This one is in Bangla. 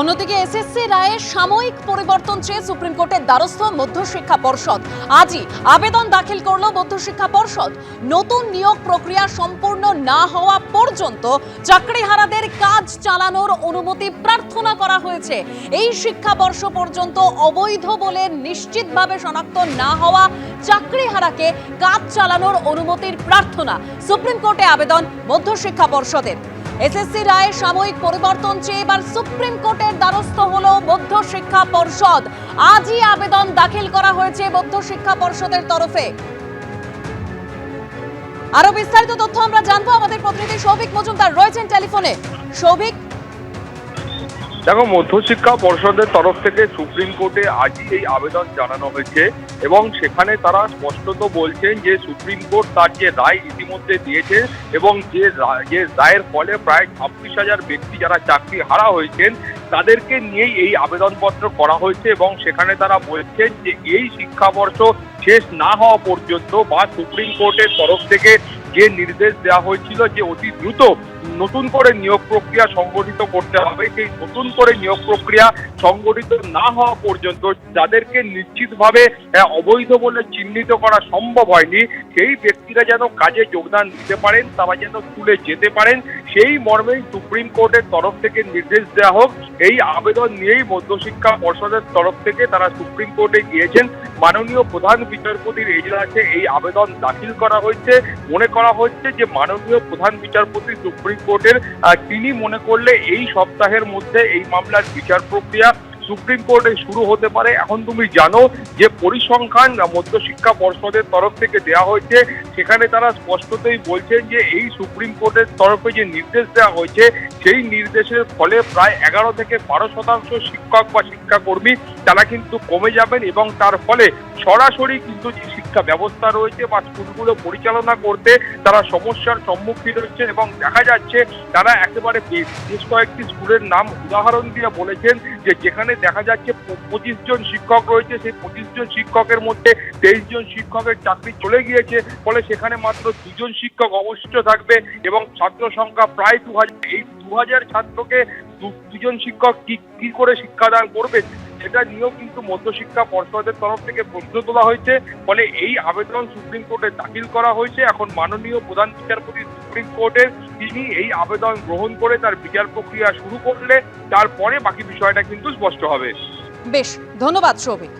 অন্যদিকে এসএসসি রায়ে সাময়িক পরিবর্তন চেয়ে সুপ্রিম কোর্টের দ্বারস্থ মধ্যশিক্ষা পর্ষদ। আজই আবেদন দাখিল করল মধ্যশিক্ষা পর্ষদ। নতুন নিয়োগ প্রক্রিয়া সম্পূর্ণ না হওয়া পর্যন্ত চাকরিহারাদের কাজ চালানোর অনুমতি প্রার্থনা করা হয়েছে। এই শিক্ষাবর্ষ পর্যন্ত অবৈধ বলে নিশ্চিতভাবে শনাক্ত না হওয়া চাকরিহারাকে কাজ চালানোর অনুমতির প্রার্থনা। সুপ্রিম কোর্টে আবেদন মধ্যশিক্ষা পর্ষদের। এসএসসি রায়ে সাময়িক পরিবর্তন চেয়ে এবার সুপ্রিম কোর্টের দ্বারস্থ হল বৌদ্ধ শিক্ষা পর্ষদ। আজই আবেদন দাখিল করা হয়েছে বৌদ্ধ শিক্ষা পর্ষদের তরফে। আরও বিস্তারিত তথ্য আমরা জানব আমাদের প্রতিনিধি সৌভিক মজুমদার রয়েছেন টেলিফোনে। সৌভিক দেখো, মধ্যশিক্ষা পর্ষদের তরফ থেকে সুপ্রিম কোর্টে আজই এই আবেদন জানানো হয়েছে এবং সেখানে তারা স্পষ্টত বলছেন যে সুপ্রিম কোর্ট তার যে রায় ইতিমধ্যে দিয়েছে এবং যে যে রায়ের ফলে প্রায় ছাব্বিশ হাজার ব্যক্তি যারা চাকরি হারা হয়েছেন, তাদেরকে নিয়েই এই আবেদনপত্র করা হয়েছে এবং সেখানে তারা বলছেন যে এই শিক্ষাবর্ষ শেষ না হওয়া পর্যন্ত বা সুপ্রিম কোর্টের তরফ থেকে যে নির্দেশ দেওয়া হয়েছিল যে অতি দ্রুত নতুন করে নিয়োগ প্রক্রিয়া সংগঠিত করতে হবে। সেই নতুন করে নিয়োগ প্রক্রিয়া সংগঠিত না হওয়া পর্যন্ত যাদেরকে নিশ্চিতভাবে অবৈধ বলে চিহ্নিত করা সম্ভব হয়নি, সেই ব্যক্তিরা যেন কাজে যোগদান দিতে পারেন, তারা যেন স্কুলে যেতে পারেন, সেই মর্মেই সুপ্রিম কোর্টের তরফ থেকে নির্দেশ দেওয়া হোক। এই আবেদন নিয়েই মধ্যশিক্ষা পর্ষদের তরফ থেকে তারা সুপ্রিম কোর্টে গিয়েছেন। মাননীয় প্রধান বিচারপতির এজলাসে এই আবেদন দাখিল করা হয়েছে। মনে করা হচ্ছে যে মাননীয় প্রধান বিচারপতি সুপ্রিম কোর্টের তিনি মনে করলে এই সপ্তাহের মধ্যে এই মামলার বিচার প্রক্রিয়া সুপ্রিম কোর্টে শুরু হতে পারে। এখন তুমি জানো যে পরিসংখ্যান মধ্যশিক্ষা পর্ষদের তরফ থেকে দেওয়া হয়েছে, সেখানে তারা স্পষ্টতই বলছেন যে এই সুপ্রিম কোর্টের তরফে যে নির্দেশ দেওয়া হয়েছে, সেই নির্দেশের ফলে প্রায় এগারো থেকে বারো শতাংশ শিক্ষক বা শিক্ষাকর্মী তারা কিন্তু কমে যাবেন এবং তার ফলে সরাসরি কিন্তু যে শিক্ষা ব্যবস্থা রয়েছে বা স্কুলগুলো পরিচালনা করতে তারা সমস্যার সম্মুখীন হচ্ছেন এবং দেখা যাচ্ছে তারা একেবারে বেশ কয়েকটি স্কুলের নাম উদাহরণ দিয়ে বলেছেন যে যেখানে দেখা যাচ্ছে পঁচিশ জন শিক্ষক রয়েছে, সেই পঁচিশ জন শিক্ষকের মধ্যে তেইশ জন শিক্ষকের চাকরি চলে গিয়েছে, ফলে সেখানে মাত্র দুজন শিক্ষক অবশিষ্ট থাকবে এবং ছাত্র সংখ্যা প্রায় দু হাজার এই দু হাজার ছাত্রকে দুজন শিক্ষক কি কি করে শিক্ষাদান করবেন সেটা নিয়েও কিন্তু মধ্যশিক্ষা পর্ষদের তরফ থেকে প্রশ্ন তোলা হয়েছে। ফলে এই আবেদন সুপ্রিম কোর্টে দাখিল করা হয়েছে। এখন মাননীয় প্রধান বিচারপতি সুপ্রিম কোর্টের তিনি এই আবেদন গ্রহণ করে তার বিচার প্রক্রিয়া শুরু করলে, তারপরে বাকি বিষয়টা কিন্তু স্পষ্ট হবে। বেশ, ধন্যবাদ, সৌভিক।